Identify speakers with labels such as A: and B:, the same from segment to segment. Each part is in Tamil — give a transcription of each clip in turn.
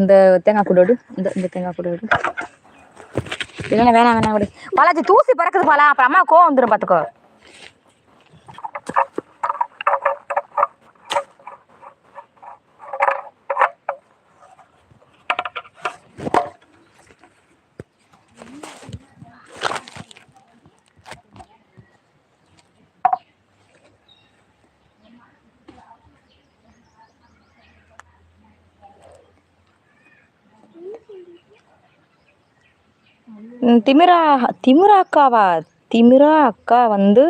A: இந்த தேங்காய் கூட விடு. இந்த இந்த தேங்காய் கூட விடு. வேணாம் வேணாம் விடு. பாலாஜி தூசி பறக்குது பாலா. அப்புறம் அம்மா கோவம் வந்துடும் பார்த்துக்கோ திமிரா திமிரா அக்காவா? திமிரா அக்கா வந்து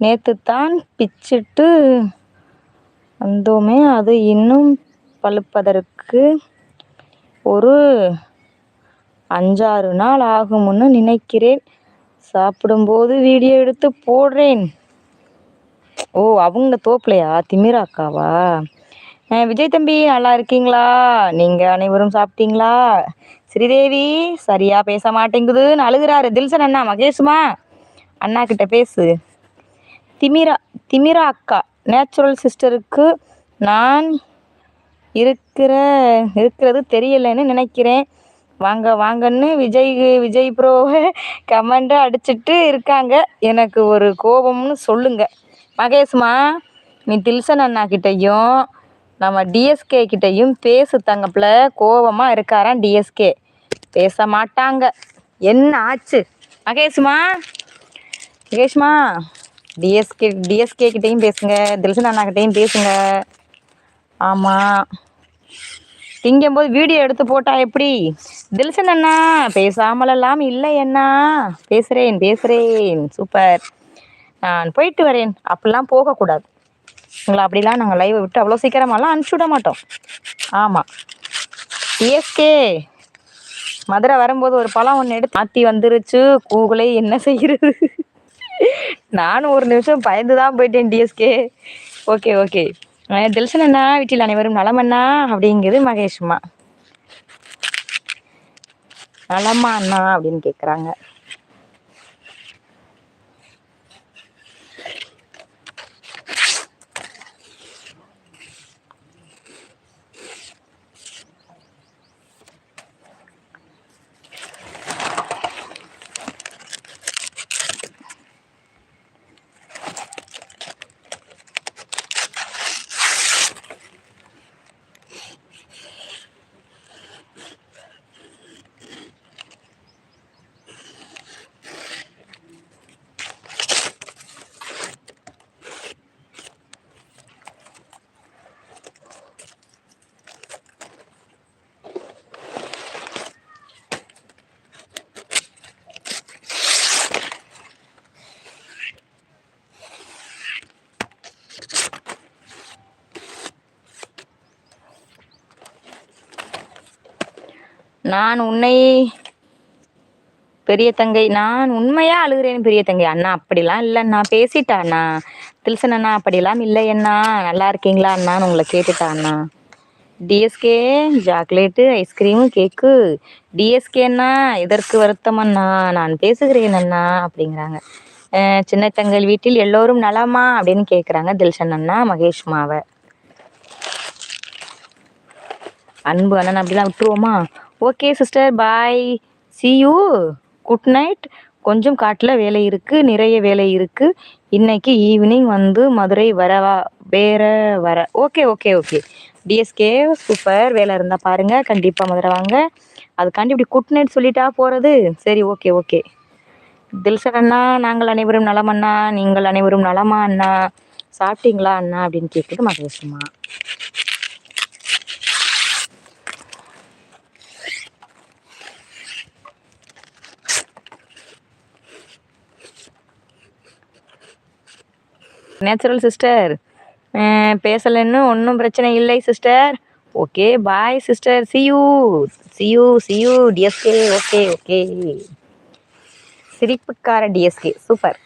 A: நேற்று தான் பிச்சிட்டு வந்தோமே அது இன்னும் பழுப்பதற்கு ஒரு அஞ்சாறு நாள் ஆகும்னு நினைக்கிறேன். சாப்பிடும்போது வீடியோ எடுத்து போடுறேன். ஓ அவங்க தோப்புலையா? திமிரா அக்காவா? விஜய் தம்பி நல்லா இருக்கீங்களா? நீங்க அனைவரும் சாப்பிட்டீங்களா? ஸ்ரீதேவி சரியா பேச மாட்டேங்குதுன்னு அழுகுறாரு தில்சன் அண்ணா மகேஷ்மா? அண்ணா கிட்ட பேசு. திமிரா திமிரா அக்கா நேச்சுரல் சிஸ்டருக்கு நான் இருக்கிற இருக்கிறது தெரியலைன்னு நினைக்கிறேன். வாங்க வாங்கன்னு விஜய் விஜய் ப்ரோவை கமெண்ட் அடிச்சிட்டு இருக்காங்க. எனக்கு ஒரு கோபம்னு சொல்லுங்க. மகேஷ்மா நீ தில்சன் அண்ணா கிட்டேயும் நம்ம டிஎஸ்கே கிட்டேயும் பேசு தங்கப்பில் கோபமாக இருக்காராம் டிஎஸ்கே பேச மாட்டாங்க என்ன ஆச்சு? மகேஷ்மா? மகேஷ்மா? டிஎஸ்கே டிஎஸ்கே கிட்டேயும் பேசுங்க. தில்சன் அண்ணா கிட்டேயும் பேசுங்க. ஆமாம் திங்கும்போது வீடியோ எடுத்து போட்டா எப்படி? தில்சன் அண்ணா பேசாமலெல்லாம் இல்லை அண்ணா. பேசுகிறேன் பேசுகிறேன் சூப்பர். நான் போயிட்டு வரேன். அப்படிலாம் போகக்கூடாது. உங்களை அப்படிலாம் நாங்கள் லைவை விட்டு அவ்வளோ சீக்கிரமாலாம் அனுப்பிச்சி விட மாட்டோம். ஆமாம் டிஎஸ்கே மதுரை வரும்போது ஒரு பழம் ஒன்று எடுத்து மாற்றி வந்துருச்சு. கூகுளே என்ன செய்கிறது நானும் ஒரு நிமிஷம் பயந்து தான் போயிட்டேன் டிஎஸ்கே ஓகே ஓகே தில்சன் அண்ணா வீட்டில் அனைவரும் நலமண்ணா அப்படிங்கிறது மகேஷ்மா நலமா அண்ணா அப்படின்னு கேட்குறாங்க நான் உன்னை பெரிய தங்கை நான் உண்மையா அழுகிறேன் பெரிய தங்கை. அண்ணா அப்படிலாம் இல்லை அண்ணா. பேசிட்டா அண்ணா. தில்சன் அண்ணா அப்படிலாம் இல்லை அண்ணா. நல்லா இருக்கீங்களா அண்ணான்னு உங்களை கேட்டுட்டா அண்ணா. DSK chocolate ice cream cake DSK அண்ணா இதற்கு வருத்தம் அண்ணா. நான் பேசுகிறேன் அண்ணா அப்படிங்கிறாங்க. சின்ன தங்கள் வீட்டில் எல்லோரும் நலமா? அப்படின்னு கேட்குறாங்க தில்ஷன் அண்ணா மகேஷ் மாவை. அன்பு அண்ணன் அப்படிலாம் விட்டுருவோமா? Okay sister bye see you good night கொஞ்சம் காட்டில் வேலை இருக்குது நிறைய வேலை இருக்குது இன்னைக்கு ஈவினிங் வந்து மதுரை வரவா வேற வர. Okay okay okay DSK super வேலை இருந்தால் பாருங்கள் கண்டிப்பாக மதுரை வாங்க. அதுக்காண்டி இப்படி குட் நைட் சொல்லிட்டா போகிறது சரி ஓகே ஓகே தில்சர் அண்ணா நாங்கள் அனைவரும் நலம் அண்ணா. நீங்கள் அனைவரும் நலமா அண்ணா. சாப்பிட்டீங்களா அண்ணா? அப்படின்னு கேட்குறது மகேஷ்மா நேச்சுரல் சிஸ்டர் பேசலைன்னு ஒன்றும் பிரச்சனை இல்லை sister okay bye sister see you see you see you DSK okay okay சிரிப்புக்கார TSK super